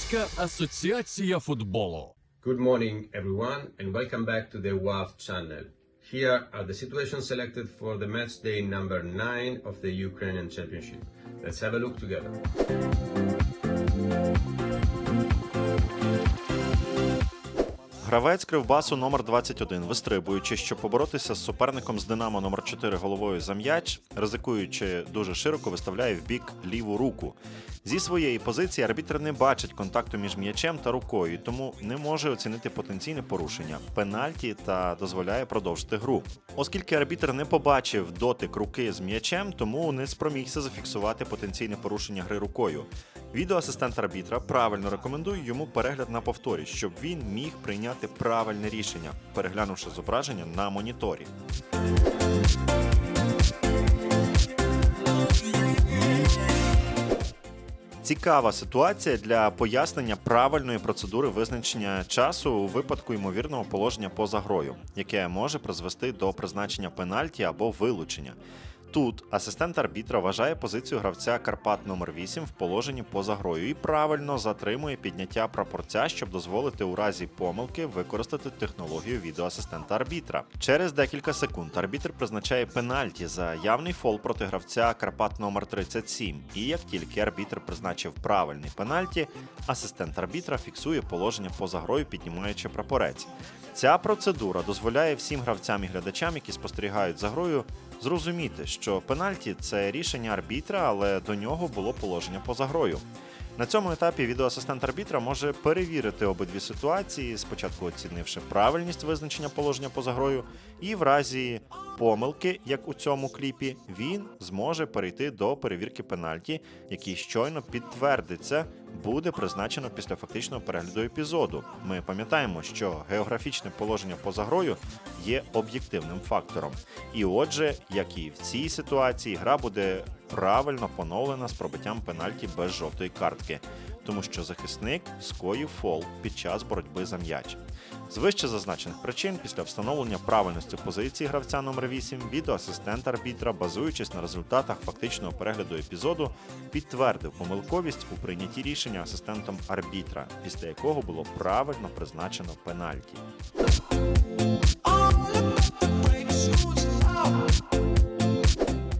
Українська асоціація футболу. Good morning, everyone, and welcome back to the WAF channel. Here are the situations selected for the match day number 9 of the Ukrainian Championship. Let's have a look together. Гравець кривбасу номер 21 вистрибуючи, щоб поборотися з суперником з Динамо номер 4 головою за м'яч, ризикуючи дуже широко, виставляє в бік ліву руку. Зі своєї позиції арбітр не бачить контакту між м'ячем та рукою, тому не може оцінити потенційне порушення пенальті та дозволяє продовжити гру. Оскільки арбітр не побачив дотик руки з м'ячем, тому не спромігся зафіксувати потенційне порушення гри рукою. Відеоасистент арбітра правильно рекомендує йому перегляд на повторі, щоб він міг прийняти правильне рішення, переглянувши зображення на моніторі. Цікава ситуація для пояснення правильної процедури визначення часу у випадку ймовірного положення поза грою, яке може призвести до призначення пенальті або вилучення. Тут асистент арбітра вважає позицію гравця Карпат номер 8 в положенні поза грою і правильно затримує підняття прапорця, щоб дозволити у разі помилки використати технологію відеоасистента арбітра. Через декілька секунд арбітр призначає пенальті за явний фол проти гравця Карпат номер 37. І як тільки арбітр призначив правильний пенальті, асистент арбітра фіксує положення поза грою, піднімаючи прапорець. Ця процедура дозволяє всім гравцям і глядачам, які спостерігають за грою, зрозуміти, що пенальті це рішення арбітра, але до нього було положення поза грою. На цьому етапі відеоасистент арбітра може перевірити обидві ситуації, спочатку оцінивши правильність визначення положення поза грою, і в разі помилки, як у цьому кліпі, він зможе перейти до перевірки пенальті, який щойно підтвердиться, буде призначено після фактичного перегляду епізоду. Ми пам'ятаємо, що географічне положення поза грою є об'єктивним фактором. І отже, як і в цій ситуації, гра буде правильно поновлена з пробиттям пенальті без жовтої картки, тому що захисник скоїв фол під час боротьби за м'яч. З вище зазначених причин, після встановлення правильності позиції гравця номер 8 відеоасистент арбітра, базуючись на результатах фактичного перегляду епізоду, підтвердив помилковість у прийнятті рішення асистентом арбітра, після якого було правильно призначено пенальті.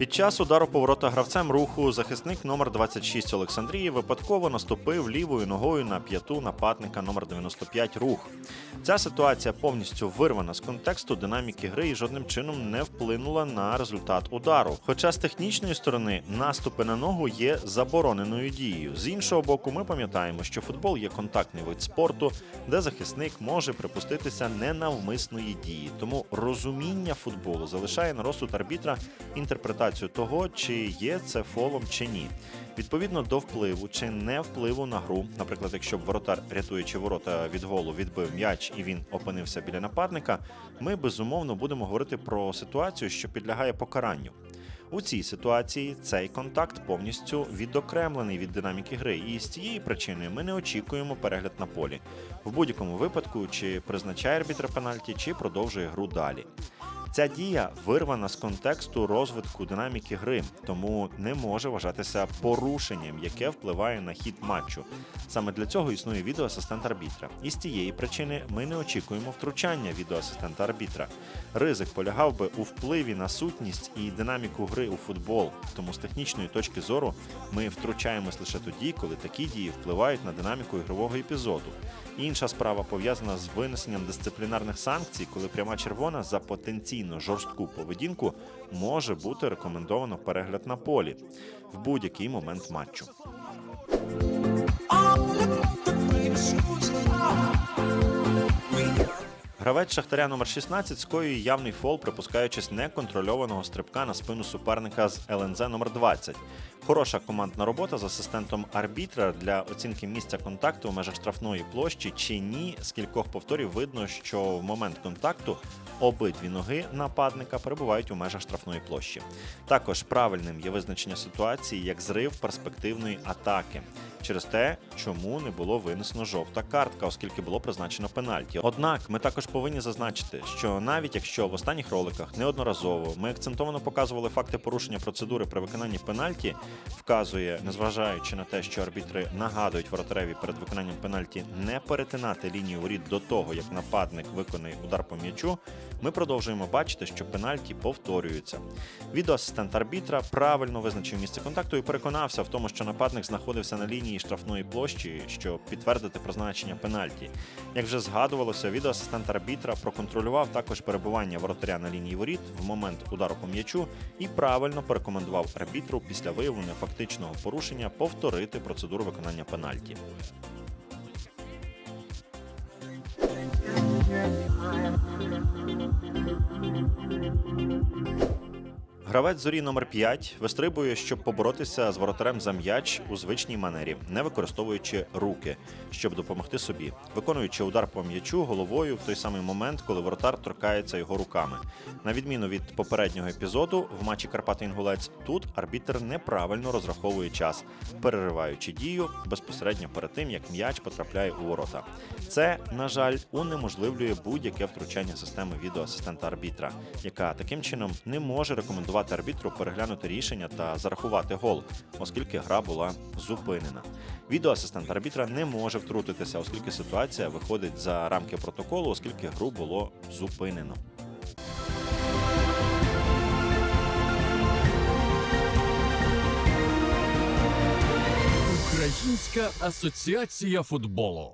Під час удару поворота гравцем руху захисник номер 26 Олександрії випадково наступив лівою ногою на п'яту нападника номер 95 рух. Ця ситуація повністю вирвана з контексту динаміки гри і жодним чином не вплинула на результат удару. Хоча з технічної сторони наступи на ногу є забороненою дією. З іншого боку, ми пам'ятаємо, що футбол є контактний вид спорту, де захисник може припуститися ненавмисної дії. Тому розуміння футболу залишає на розсуд арбітра інтерпретацію того, чи є це фолом чи ні. Відповідно до впливу чи не впливу на гру, наприклад, якщо б воротар, рятуючи ворота від голу, відбив м'яч і він опинився біля нападника, ми безумовно будемо говорити про ситуацію, що підлягає покаранню. У цій ситуації цей контакт повністю відокремлений від динаміки гри, і з цієї причини ми не очікуємо перегляд на полі. В будь-якому випадку, чи призначає арбітр пенальті, чи продовжує гру далі. Ця дія вирвана з контексту розвитку динаміки гри, тому не може вважатися порушенням, яке впливає на хід матчу. Саме для цього існує відеоасистент арбітра. І з цієї причини ми не очікуємо втручання відеоасистента арбітра. Ризик полягав би у впливі на сутність і динаміку гри у футбол. Тому з технічної точки зору ми втручаємось лише тоді, коли такі дії впливають на динаміку ігрового епізоду. Інша справа пов'язана з винесенням дисциплінарних санкцій, коли пряма червона за потенційно жорстку поведінку може бути рекомендовано перегляд на полі в будь-який момент матчу. Гравець Шахтаря номер 16 скоює явний фол, припускаючись неконтрольованого стрибка на спину суперника з ЛНЗ номер 20. Хороша командна робота з асистентом арбітра для оцінки місця контакту в межах штрафної площі чи ні. З кількох повторів видно, що в момент контакту обидві ноги нападника перебувають у межах штрафної площі. Також правильним є визначення ситуації як зрив перспективної атаки. Через те, чому не було винесено жовта картка, оскільки було призначено пенальті. Однак ми також повинні зазначити, що навіть якщо в останніх роликах неодноразово ми акцентовано показували факти порушення процедури при виконанні пенальті, вказує, незважаючи на те, що арбітри нагадують воротареві перед виконанням пенальті не перетинати лінію воріт до того, як нападник виконає удар по м'ячу, ми продовжуємо бачити, що пенальті повторюються. Відеоасистент арбітра правильно визначив місце контакту і переконався в тому, що нападник знаходився на лінії штрафної площі, щоб підтвердити призначення пенальті. Як вже згадувалося, відеоасистент арбітра проконтролював також перебування воротаря на лінії воріт в момент удару по м'ячу і правильно порекомендував арбітру після виявлення фактичного порушення повторити процедуру виконання пенальті. Гравець зорі номер 5 вистрибує, щоб поборотися з воротарем за м'яч у звичній манері, не використовуючи руки, щоб допомогти собі, виконуючи удар по м'ячу головою в той самий момент, коли воротар торкається його руками. На відміну від попереднього епізоду, в матчі Карпати Інгулець тут арбітр неправильно розраховує час, перериваючи дію безпосередньо перед тим, як м'яч потрапляє у ворота. Це, на жаль, унеможливлює будь-яке втручання системи відеоасистента арбітра, яка таким чином не може рекомендувати арбітру переглянути рішення та зарахувати гол, оскільки гра була зупинена. Відеоасистент арбітра не може втрутитися, оскільки ситуація виходить за рамки протоколу, оскільки гру було зупинено. Українська асоціація футболу.